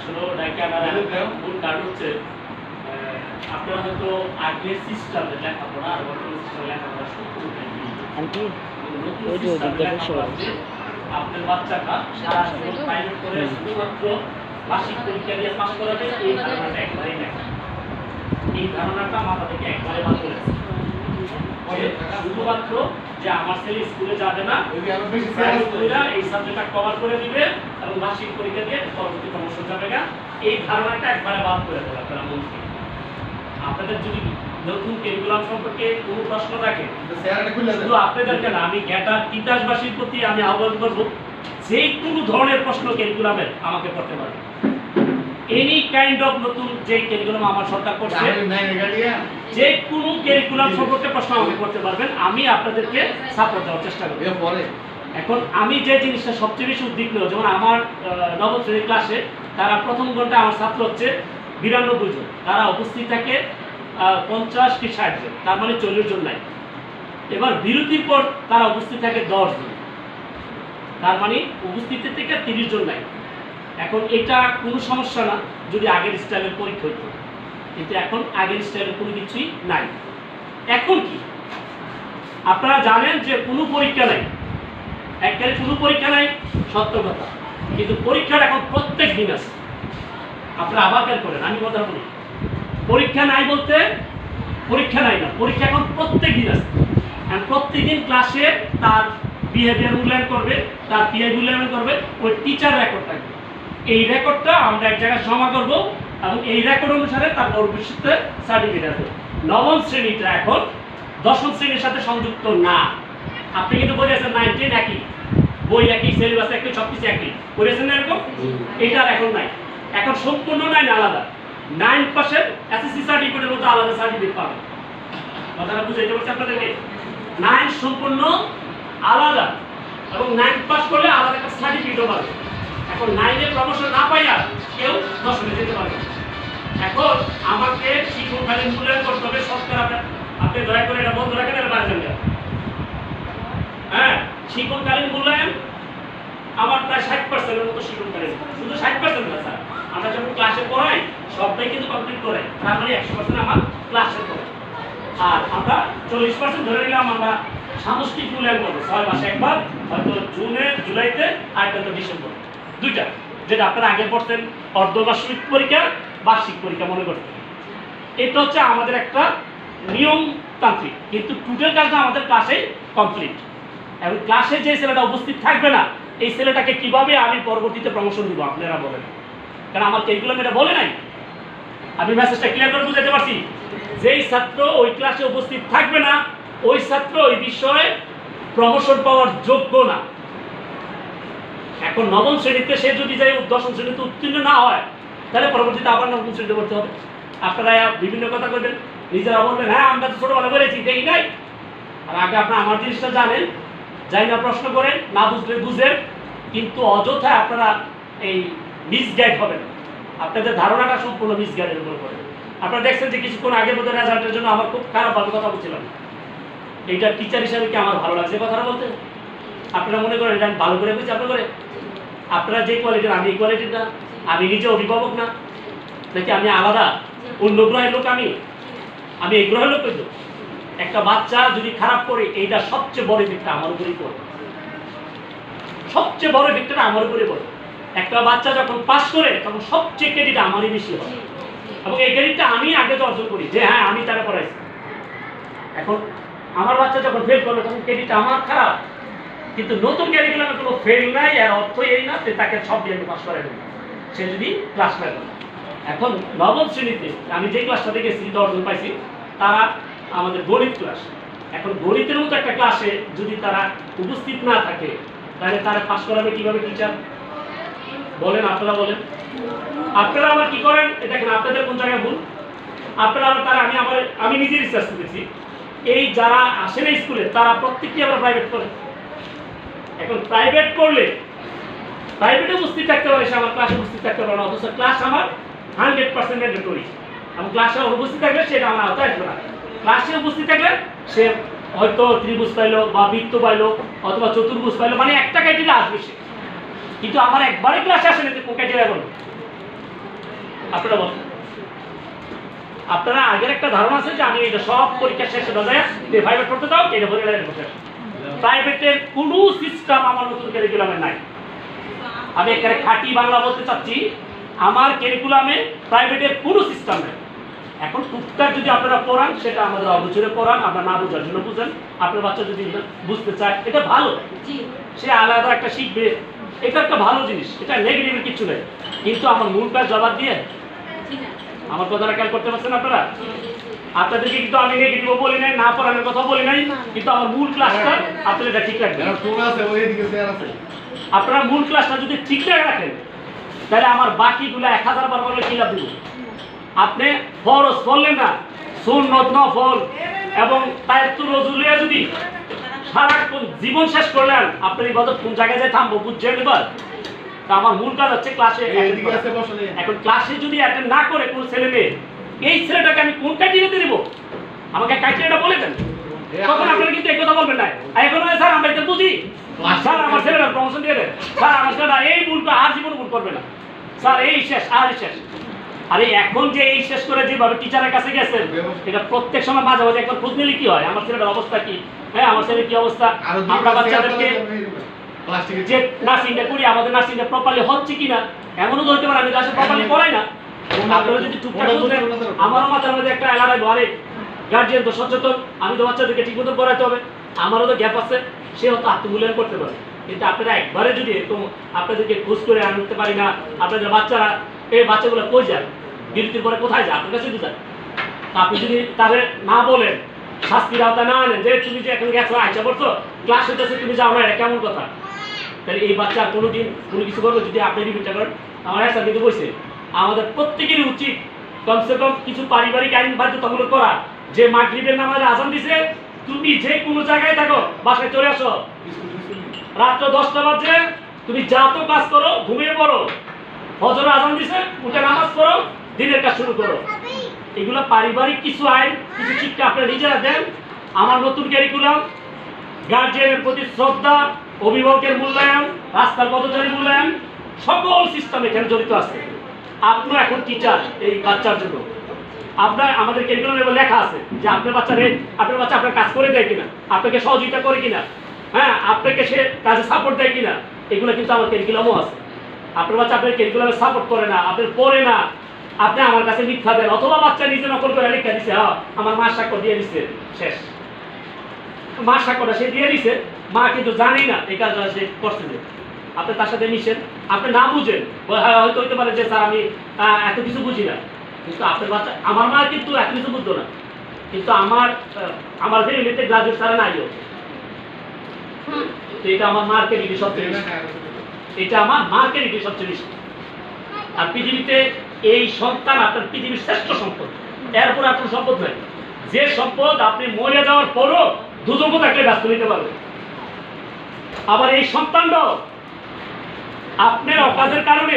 আসলে ডাইকে আমার মূল কারণ হচ্ছে আপনারা হয়তো আগের সিস্টেমে লেখাপড়া আর বর্তমান সিস্টেমে লেখাপড়া সম্পূর্ণ আন্টি নতুন ওই যে ওদিকে লেখাপড়া সবাই। হচ্ছে, আপনার বাচ্চাটা সারা জীবন প্রাইভেট করে শুধুমাত্র বার্ষিক পরীক্ষা দিয়ে পাস করাবে এই ধারণাটা একবারেই নেই। এই ধারণাটা মাথা থেকে একবারে বাদ করে যে শুধুমাত্র যে আমার ছেলে স্কুলে যাবে না এই সাবজেক্টটা কভার করে দিবে এবং বার্ষিক পরীক্ষা দিয়ে পরবর্তী প্রমোশন যাবে না এই ধারণাটা একবারে বাদ করে দেবে আপনারা থেকে। আপনাদের যদি নতুন কেরিকুলাম সম্পর্কে কোনো প্রশ্ন থাকে শুধু আপনাদেরকে না আমি জ্ঞাটার তিতাসবাসীর প্রতি আমি আহ্বান করব যে কোনো ধরনের প্রশ্ন কেরিকুলামের আমাকে করতে পারবে। এনি কাইন্ড অফ নতুন যে কেরিকুলাম আমার সরকার করছে যে কোনো কেরিকুলাম সম্পর্কে প্রশ্ন আমাকে করতে পারবেন আমি আপনাদেরকে সাপোর্ট দেওয়ার চেষ্টা করব। এখন আমি যে জিনিসটা সবচেয়ে বেশি উদ্বিগ্ন যেমন আমার নবম শ্রেণির ক্লাসে তারা প্রথম ঘণ্টা আমার ছাত্র হচ্ছে বিরানব্বই জন। তারা উপস্থিত থাকে পঞ্চাশ কি ষাট জন তার মানে চল্লিশ জন নাই এবার বিরতির পর তারা উপস্থিত থাকে দশ জন। তার মানে উপস্থিতি থেকে তিরিশ জন নাই এখন এটা কোনো সমস্যা না, যদি আগের স্টাইলের পরীক্ষা হইতো। কিন্তু এখন আগের স্টাইলের কোনো কিছুই নাই। এখন কি? আপনারা জানেন যে কোনো পরীক্ষা নাই। একবারে কোনো পরীক্ষা নাই, সত্য কথা। কিন্তু পরীক্ষার এখন প্রত্যেক দিন আছে। আপনারা আবার খেয়াল করেন, আমি কথা বলি। পরীক্ষা নাই বলতে পরীক্ষা নাই না, পরীক্ষা এখন প্রত্যেক দিন আছে। আর প্রত্যেকদিন ক্লাসে তার বিহেভিয়ার মূল্যায়ন করবে, তার পিআই মূল্যায়ন করবে, ওই টিচার রেকর্ড এই রেকর্ডটা আমরা এক জায়গায় জমা করব এবং এই রেকর্ড অনুসারে তার ভবিষ্যতে সার্টিফিকেট আসবে। নবম শ্রেণীটা এখন দশম শ্রেণির সাথে সংযুক্ত না। আপনি কিন্তু বলেছেন নাইন টেন একই। বই একই সিলেবাস একই সব কিছু একই। বলেছেন না এরকম? এটা আর এখন নাই। এখন সম্পূর্ণ নাইন আলাদা। নাইন পার্সেন্ট এসএসসি সার্টিফিকেটের মধ্যে আলাদা সার্টিফিকেট পাবে কথাটা বুঝাইতে পারছি আপনাদেরকে? নাইন সম্পূর্ণ আলাদা। এবং নাইন পাস করলে আলাদা একটা সার্টিফিকেটও পাবে এখন নাইনে প্রমোশন না পাইয়া কেউ দশমে যেতে পারবে। এখন আমাকে শিক্ষককালীন মূল্যায়ন করতে হবে সরকার আপনার আপনি দয়া করে এটা বন্ধ রাখেন এটা যান। হ্যাঁ শিক্ষককালীন মূল্যায়ন আমার প্রায় ষাট পার্সেন্টের মতো শিক্ষককালীন শুধু ষাট পার্সেন্ট না স্যার, আমরা যখন ক্লাসে পড়াই, সবটাই কিন্তু কমপ্লিট করে। তার মানে একশো পার্সেন্ট আমার ক্লাসে পড়ে। আর আমরা চল্লিশ পার্সেন্ট ধরে নিলাম, আমরা সামষ্টিক মূল্যায়ন করব। ছয় মাসে একবার, হয়তো জুনে, জুলাইতে, আর হয়তো ডিসেম্বর। দুইটা, যেটা আপনারা আগে পড়তেন, অর্ধবার্ষিক পরীক্ষা, বার্ষিক পরীক্ষা মনে করতেন। এটা হচ্ছে আমাদের একটা নিয়মতান্ত্রিক, কিন্তু টোটাল কাজটা আমাদের ক্লাসেই কমপ্লিট এবং ক্লাসে যে ছেলেটা উপস্থিত থাকবে না, এই ছেলেটাকে কীভাবে আমি পরবর্তীতে প্রমোশন দিব, আপনারা বলেন। কারণ আমার কেগুলো এটা বলে নাই। আমি মেসেজটা ক্লিয়ার করে বুঝাতে পারছি? যেই ছাত্র ওই ক্লাসে উপস্থিত থাকবে না, ওই ছাত্র ওই বিষয়ে প্রমোশন পাওয়ার যোগ্য না। এখন নবম শ্রেণীতে সে যদি যাই দশম শ্রেণীতে উত্তীর্ণ না হয়, তাহলে পরবর্তীতে আবার নবম শ্রেণীতে পড়তে হবে। আপনারা বিভিন্ন কথা বলবেন, নিজেরা বলবেন হ্যাঁ আমরা তো ছোটবেলা বলেছি দেখি নাই। আর আগে আপনারা আমার জিনিসটা জানেন, যাই না প্রশ্ন করেন, না বুঝলে বুঝেন, কিন্তু অযথা আপনারা এই মিসগাইড হবেন। আপনাদের ধারণাটা সম্পূর্ণ মিসগাইডের উপর করে আপনারা দেখছেন যে কিছুক্ষণ আগে বোধহয় রেজাল্টের জন্য আমার খুব খারাপ ভালো কথা বলছিলাম। এইটা টিচার হিসাবে কি আমার ভালো লাগছে কথাটা বলতে? আপনারা মনে করেন এটা আমি ভালো করে বুঝছি আপনার করে আপনারা যে কোয়ালিটির আমি এই কোয়ালিটির না, আমি নিজে অভিভাবক না, নাকি আমি আলাদা? অন্য গ্রহের লোক আমি। আমি এই গ্রহের লোক কিন্তু একটা বাচ্চা যদি খারাপ করে, এইটা সবচেয়ে বড় দিকটা আমার উপরেই পড়ে। সবচেয়ে বড় দিকটা আমার উপরে পড়ে। একটা বাচ্চা যখন পাস করে, তখন সবচেয়ে ক্রেডিট আমারই বেশি হয়। এবং এই ক্রেডিটটা আমি আগে তো অর্জন করি, যে হ্যাঁ আমি তারা পড়াইছি। এখন আমার বাচ্চা যখন ফেল করবে তখন ক্রেডিট আমার খারাপ। কিন্তু নতুন ক্যারিকুলামে কোনো ফেল নাই, আর অর্থ এই না যে তাকে সব দিয়ে পাস করে দেবো। সে যদি ক্লাস করে এখন নবম শ্রেণীতে আমি যে ক্লাসটা দেখেছি দশজন পাইছি, তারা আমাদের গণিত ক্লাস এখন গণিতের মতো একটা ক্লাসে যদি তারা উপস্থিত না থাকে, তাহলে তারা পাস করাবে কীভাবে টিচার বলেন, আপনারা বলেন। আপনারা আবার কি করেন? এ দেখেন, আপনাদের কোন জায়গায় ভুল? আপনারা আবার তারা, আমি আমার, আমি নিজে রিসার্চ করেছি এই যারা আসে না স্কুলে, তারা প্রত্যেকটি আবার প্রাইভেট করে। এখন প্রাইভেট করলে প্রাইভেটে উপস্থিত থাকতে পারে, সে আমার ক্লাসে উপস্থিত থাকতে পারে না, অথচ ক্লাস আমার হান্ড্রেড পার্সেন্ট ম্যান্ডেটরি এবং ক্লাসে উপস্থিত থাকলে সেটা আমার আওতায় আসবে না। ক্লাসে উপস্থিত থাকলে সে হয়তো ত্রিভুজ পাইলো বা বৃত্ত পাইলো অথবা চতুর্ভুজ পাইলো মানে একটা ক্রাইটেরিয়া আসবে সে। কিন্তু আমার একবারে ক্লাসে আসে না কোন ক্রাইটেরিয়া বলব আপনারা বলেন। আপনারা আগের একটা ধারণা আছে যে আমি এটা সব পরীক্ষা শেষে দাদা প্রাইভেট করতে দাও এটা ভরে লাইন করতে প্রাইভেটের কোনো সিস্টেম আমার নতুন কারিকুলামে নাই। আমি এখানে খাঁটি বাংলা বলতে চাচ্ছি আমার কারিকুলামে প্রাইভেটের কোনো সিস্টেম নেই। এখন টুকটাক যদি আপনারা পড়ান সেটা আমাদের অবচরে পড়ান আমরা না বোঝার জন্য বুঝেন। আপনার বাচ্চা যদি বুঝতে চায় এটা ভালো। সে আলাদা একটা শিখবে এটা একটা ভালো জিনিস এটা নেগেটিভের কিছু নেই। কিন্তু আমার মূল কাজ জবাব দিয়ে ঠিক আছে। আমার কথাটা খেয়াল করতে পারছেন আপনারা? আপনাদেরকে কিন্তু আমি নেগেটিভও বলি নাই না পড়ানোর কথা বলি নাই কিন্তু আমার মূল ক্লাসটা আপনারা এটা ঠিক রাখবেন। আপনারা মূল ক্লাসটা যদি ঠিকঠাক রাখেন তাহলে আমার বাকিগুলো এক হাজার বার করলে কি লাভ দিব? আপনি ফরজ পড়লেন না সুন্নত নফল এবং তায়াত্তুর রজুলিয়া যদি সারাক্ষণ জীবন শেষ করলেন আপনার ইবাদত কোন জায়গায় যায় থামবো বুঝছেন এবার? তা আমার মূল কাজ হচ্ছে ক্লাসে এখন ক্লাসে যদি অ্যাটেন্ড না করে কোন ছেলে মেয়ে এই ছেলেটাকে আমি কোন ক্রাইটেরিয়াতে দেবো? আমাকে ক্রাইটেরিয়াটা বলে দেন। তখন আপনারা কিন্তু এই কথা বলবেন না। আর এখন স্যার আমরা এটা বুঝি। স্যার আমার ছেলেটা প্রমোশন দিয়ে দেন। স্যার আমার ছেলেটা এই ভুলটা আর জীবন ভুল করবে না। স্যার এই শেষ আর শেষ। আরে এখন যে এই শেষ করে যেভাবে টিচারের কাছে গেছেন এটা প্রত্যেক সময় মাঝে মাঝে একবার খোঁজ নিলে কি হয়? আমার ছেলেটার অবস্থা কি? হ্যাঁ আমার ছেলের কি অবস্থা? আমরা বাচ্চাদেরকে যে নার্সিংটা করি আমাদের নার্সিংটা প্রপারলি হচ্ছে কিনা এমনও তো হতে পারে আমি ক্লাসে প্রপারলি পড়াই না। আপনারা যদি টুকটাক মাথার মধ্যে একটা অ্যালার্ট ঘরে গার্জিয়ান তো সচেতন আমি তো বাচ্চাদেরকে ঠিক মতো পড়াতে হবে। আমারও তো গ্যাপ আছে সে হয়তো আত্মমূল্যায়ন করতে পারে। কিন্তু আপনারা একবারে যদি এরকম আপনাদেরকে খোঁজ করে আনতে পারি না আপনাদের বাচ্চারা এই বাচ্চাগুলো কই যায়? বিরতির পরে কোথায় যায়? আপনার কাছে তো যায়। আপনি যদি তাদের না বলেন শাস্তির আওতা না আনেন যে তুমি যে এখন গেছো আইসা পড়ছো ক্লাস হইতেছে তুমি যাও না এটা কেমন কথা? তাহলে এই বাচ্চা কোনোদিন কোনো কিছু করবে যদি আপনি রিপিটটা করেন আমার একটা কিন্তু বলছে আমাদের প্রত্যেকেরই উচিত কমসে কম কিছু পারিবারিক আইন বাধ্যতামূলক করা। যে মাগরিবের নামাজে আজান দিছে, তুমি যে কোনো জায়গায় থাকো, বাসায় চলে আসো। রাত্র দশটা বাজে তুমি যা তো কাজ করো, ঘুমিয়ে পড়ো। হজর আজান দিছে, উঠে নামাজ পড়ো, দিনের কাজ শুরু করো। এগুলো পারিবারিক কিছু আইন, কিছু শিক্ষা আপনারা নিজেরা দেন। আমার নতুন ক্যারিকুলাম গার্জিয়ানের প্রতি শ্রদ্ধা, অভিভাবকের মূল্যায়ন, রাস্তার পথচারী মূল্যায়ন, সকল সিস্টেম এখানে জড়িত আছে। আপনিও এখন টিচার এই বাচ্চার জন্য। আপনার, আমাদের ক্যারিকুলামে লেখা আছে যে আপনার বাচ্চারে আপনার বাচ্চা আপনার কাজ করে দেয় কিনা, আপনাকে সহযোগিতা করে কিনা হ্যাঁ আপনাকে সে কাজে সাপোর্ট দেয় কিনা, এগুলো কিন্তু আমার ক্যারিকুলামও আছে। আপনার বাচ্চা আপনার ক্যারিকুলামে সাপোর্ট করে না, আপনার পড়ে না, আপনি আমার কাছে মিথ্যা দেন, অথবা বাচ্চা নিজে নকল করে লিখা দিছে হ্যাঁ আমার মা স্বাক্ষর দিয়ে দিচ্ছে শেষ। মা স্বাক্ষরটা সে দিয়ে দিছে, মা কিন্তু জানেই না, এই কাজটা সে করছে আপনি তার সাথে মিশেন। আপনি না বুঝেন হ্যাঁ, হয়তো হইতে পারে যে স্যার আমি এত কিছু বুঝি না। কিন্তু আপনার বাচ্চা আমার মা কিন্তু এত কিছু বুঝতো না। কিন্তু আমার আমার ফ্যামিলিতে গ্রাজুয়েট স্যার নাইও তো এটা আমার সবচেয়ে বেশি। এটা আমার সবচেয়ে বেশি। আর পৃথিবীতে এই সন্তান আপনার পৃথিবীর শ্রেষ্ঠ সম্পদ। এরপর আপনার সম্পদ নাই। যে সম্পদ আপনি মরে যাওয়ার পরও দুজনকে থাকলে ব্যস্ত নিতে পারবে আবার এই সন্তানটাও আপনার অকাজের কারণে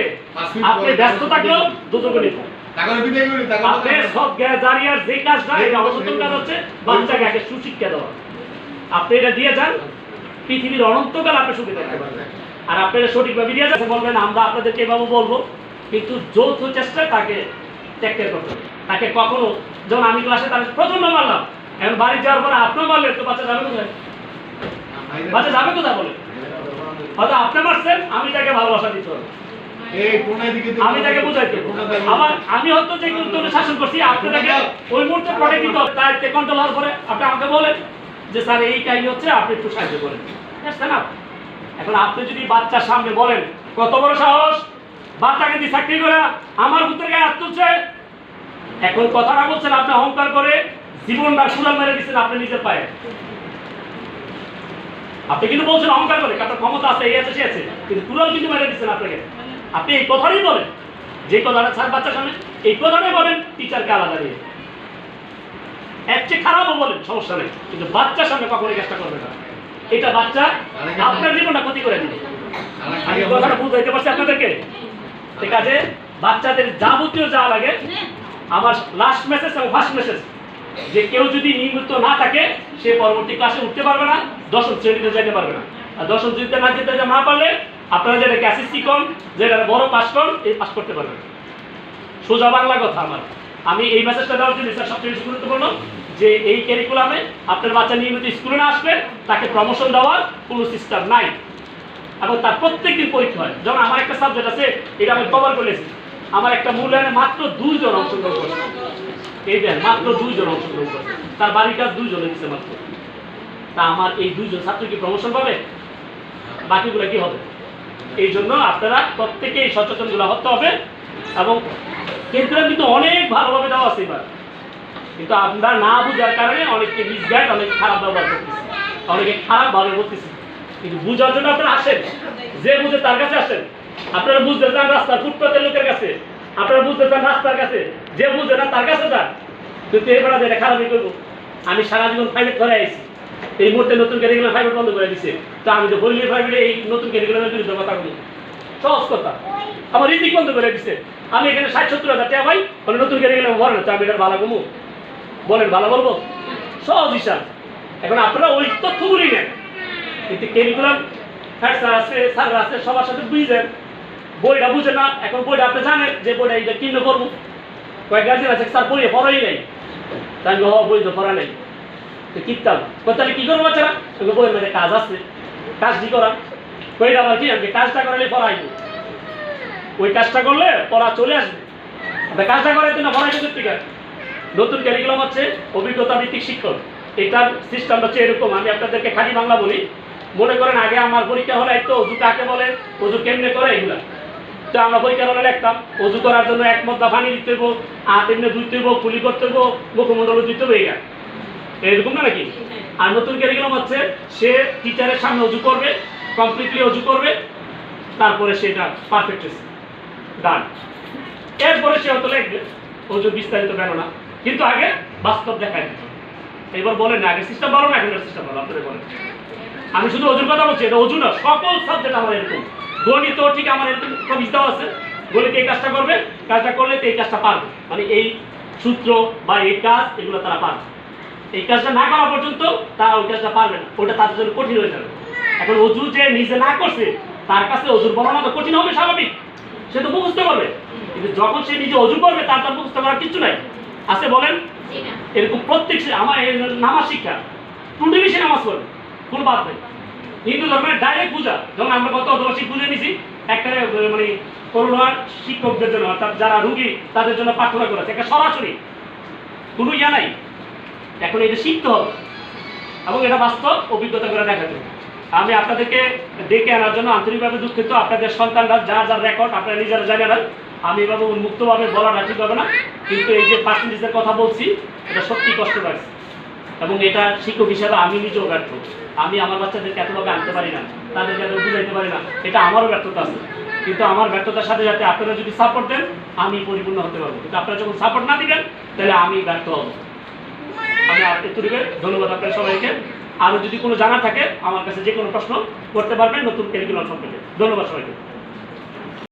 আপনি ব্যস্ত থাকলেও দুজনকে নিতে টাকা বিদায় করি আপনার সব জারিয়ার যে কাজটা এটা অবচেতন কাজ হচ্ছে বাচ্চাকে আগে সুশিক্ষা দেওয়া। আপনি এটা দিয়ে যান পৃথিবীর অনন্তকাল আপনি সুখে থাকতে পারবেন। আর আপনারা সঠিকভাবে দিয়ে যাচ্ছে বলবেন আমরা আপনাদেরকে এভাবে বলব কিন্তু যৌথ চেষ্টায় তাকে ত্যাগ করতে হবে। তাকে কখনো যখন আমি ক্লাসে তাকে প্রচণ্ড মারলাম এখন বাড়ি যাওয়ার পরে আপনিও মারলেন তো বাচ্চা যাবে কোথায়? বাচ্চা যাবে কোথায় বলে? হয়তো আপনি মারছেন আমি তাকে ভালোবাসা দিতে হবে দিকে আমি তাকে বুঝাইতে আবার আমি হয়তো যে কিন্তু শাসন করছি আপনি তাকে ওই মুহূর্তে প্রোটেক্ট দিতে হবে দায়িত্বে কন্ট্রোল হওয়ার পরে আপনি আমাকে বলেন যে স্যার এই কাহিনী হচ্ছে আপনি একটু সাহায্য করেন। না এখন আপনি যদি বাচ্চার সামনে বলেন কত বড় সাহস বাচ্চাকে দিয়ে চাকরি করে আমার গায়ে হাত তুলছে। এখন কথাটা বলছেন আপনি অহংকার করে জীবনটা সুরাল মেরে দিচ্ছেন আপনি নিজের পায়ে। আপনি কিন্তু বলছেন অহংকার করে, কারণ ক্ষমতা আছে, এই আছে, সে আছে। কিন্তু তুলাল কিন্তু মেরে দিচ্ছেন আপনাকে। আপনি এই কথাটাই বলেন। যে কথাটা স্যার বাচ্চার সামনে, এই কথাটাই বলেন টিচারকে আলাদা দিয়ে। এর চেয়ে খারাপও বলেন, সমস্যা নেই। কিন্তু বাচ্চার সামনে কখনোই চেষ্টা করবে না। এটা বাচ্চা আপনার জীবনটা ক্ষতি করে দিবে। আমি কথাটা বুঝাইতে পারছি আপনাদেরকে। ঠিক আছে? বাচ্চাদের যাবতীয় যা লাগে, আমার লাস্ট মেসেজ এবং ফার্স্ট মেসেজ যে কেউ যদি নিয়মিত না থাকে, সে পরবর্তী ক্লাসে উঠতে পারবে না, দশম শ্রেণীতে যেতে পারবে না। আর দশম শ্রেণীতে না যেতে না পারলে, আপনারা যেটা এসএসসি কন যেটা বড় পাস কন এই পাস করতে পারবেন। সোজা বাংলা কথা আমার। আমি এই মেসেজটা দেওয়ার জন্য স্যার সবচেয়ে বেশি গুরুত্বপূর্ণ যে এই ক্যারিকুলামে আপনার বাচ্চা নিয়মিত স্কুলে না আসলে তাকে প্রমোশন দেওয়ার কোনো সিস্টেম নাই। এবং তার প্রত্যেক দিন পরীক্ষা হয়। যেমন আমার একটা সাবজেক্ট আছে, এটা আমি কভার করেছি আমার একটা মূল্যায়নে মাত্র দুইজন অংশগ্রহণ করে এই দেন, মাত্র দুইজন অংশগ্রহণ করে তার কাজ দুইজন দিচ্ছে মাত্র। তা আমার এই দুইজন ছাত্র কি প্রমোশন পাবে? বাকিগুলো কি হবে? এই জন্য আপনারা প্রত্যেকেই সচেতনগুলো হতে হবে এবং কেন্দ্রে কিন্তু অনেক ভালোভাবে দেওয়া আছে এবার। কিন্তু আপনারা না বুঝার কারণে অনেককে মিসগাইড অনেক খারাপ ব্যবহার করতেছে। অনেকে খারাপভাবে বলতেছে। কিন্তু বুঝার জন্য আপনারা আসেন। যে বুঝে তার কাছে আসেন। আপনারা বুঝতে চান রাস্তার ফুটপাতের লোকের কাছে। আপনারা বুঝতে চান রাস্তার কাছে। যে বুঝে না, তার কাছে যান। কিন্তু এবার এটা খারাপই করব। আমি সারা জীবন প্রাইভেট করে আইছি। এই মুহূর্তে নতুন ক্যারিকুলাম প্রাইভেট বন্ধ করে দিছে। তো আমি তো বললি প্রাইভেটে এই নতুন ক্যারিকুলামের বিরুদ্ধে কথা বলি। সহজ কথা। আমার রিজিক বন্ধ করে দিছে। আমি এখানে ষাট সত্তর হাজার টাকা পাই মানে নতুন ক্যারিকুলাম বলেন তো আমি এটা ভালো কমু বলেন, ভালো বলব? সহজ হিসাব। এখন আপনারা ওই তথ্যগুলি নেন। কিন্তু ক্যারিকুলাম স্যার আছে স্যার আছে, সবার সাথে বুঝে বুঝলেন বইটা বুঝে না, এখন বইটা আপনি জানেন যে বইটা এইটা কিনে করব। কয়েক গার্জেন আছে, স্যার বইয়ে পড়াই নাই। তাই আমি হ বই তো পড়া নেই। তো কিনতাম তাহলে কি করব বাচ্চারা? বইয়ের মধ্যে কাজ আছে। কাজ কি করা? কইটা আবার কি? আমি কাজটা করালে পড়াই ওই কাজটা করলে পড়া চলে আসবে। আপনি কাজটা করাইতে না পড়াইতে করতে গেলে। নতুন ক্যারিকুলাম হচ্ছে অভিজ্ঞতা ভিত্তিক শিক্ষক। এটার সিস্টেম হচ্ছে এরকম। আমি আপনাদেরকে খালি বাংলা বলি। মনে করেন আগে আমার পরীক্ষা হলে তো অজু কাকে বলে, অজু কেমনে করে এগুলা। তো আমরা পরীক্ষা হলে লিখতাম, অজু করার জন্য এক মদ্দা পানি দিতে হইব হাত এমনি ধুইতে হইব কুলি করতে হইব, মুখমণ্ডল দিতে হইব এইটা এরকম না নাকি? আর নতুন ক্যারিকুলাম হচ্ছে সে টিচারের সামনে অজু করবে কমপ্লিটলি অজু করবে, তারপরে সেটা পারফেক্ট ডান এরপরে সে হয়তো লিখবে, অজু বিস্তারিত বর্ণনা কিন্তু আগে বাস্তব দেখায় দিত। এবার বলেন না, আগে সিস্টেম ভালো না এখন সিস্টেম ভালো আপনারা বলেন। আমি শুধু অজুর কথা বলছি, এটা অজু না, সকল সাবজেক্ট আমার এরকম। গণিত ঠিক আমার এরকম কবিজ দেওয়া আছে। গণিত এই কাজটা করবে? কাজটা করলে তো এই কাজটা পারবে। মানে এই সূত্র বা এই কাজ এগুলো তারা পারবে। এই কাজটা না করা পর্যন্ত তারা ওই কাজটা পারবে না। ওটা তাদের জন্য কঠিন হয়ে যাবে। এখন অজু যে নিজে না করছে তার কাছে অজুর বর্ণনা তো কঠিন হবে স্বাভাবিক। সে তো মুখস্থ করবে। কিন্তু যখন সে নিজে অজু করবে তার তার মুখস্থ করার কিছু নাই। আছে বলেন? এরকম প্রত্যেক আমার নামাজ শিক্ষা। টুটি বেশি নামাজ পড়বে? কোনো বাদ নেই। হিন্দু ধর্মের ডাইরেক্ট পূজা। যেমন আমরা গত অর্ধবার্ষিক পুজো নিছি একটা মানে করোনার শিক্ষকদের জন্য, অর্থাৎ যারা রুগী, তাদের জন্য প্রার্থনা করেছে। একটা সরাসরি। কোনো ইয়া নাই। এখন এটা শিখতে হবে। এবং এটা বাস্তব অভিজ্ঞতা করে দেখাতে হবে। আমি আপনাদেরকে ডেকে আনার জন্য আন্তরিকভাবে দুঃখিত। আপনাদের সন্তানরা, যার যার রেকর্ড আপনারা নিজেরা জানেন না। আমি এভাবে উন্মুক্তভাবে বলাটা ঠিক হবে না। কিন্তু এই যে পার্সেন্টেজের কথা বলছি, এটা সত্যি কষ্ট পাইছে এবং এটা শিক্ষক হিসাবে আমি নিজেও ব্যর্থ। আমি আমার বাচ্চাদেরকে এতভাবে আনতে পারি না, তাদেরকে এত বুঝাইতে পারি না, এটা আমারও ব্যর্থতা আছে। কিন্তু আমার ব্যর্থতার সাথে সাথে আপনারা যদি সাপোর্ট দেন, আমি পরিপূর্ণ হতে পারব। কিন্তু আপনারা যখন সাপোর্ট না দিবেন, তাহলে আমি ব্যর্থ হব। আমি এতটুকু ধন্যবাদ আপনার সবাইকে। আরও যদি কোনো জানা থাকে, আমার কাছে যে কোনো প্রশ্ন করতে পারবেন, নতুন ক্যারিকুলাম সম্পর্কে। ধন্যবাদ সবাইকে।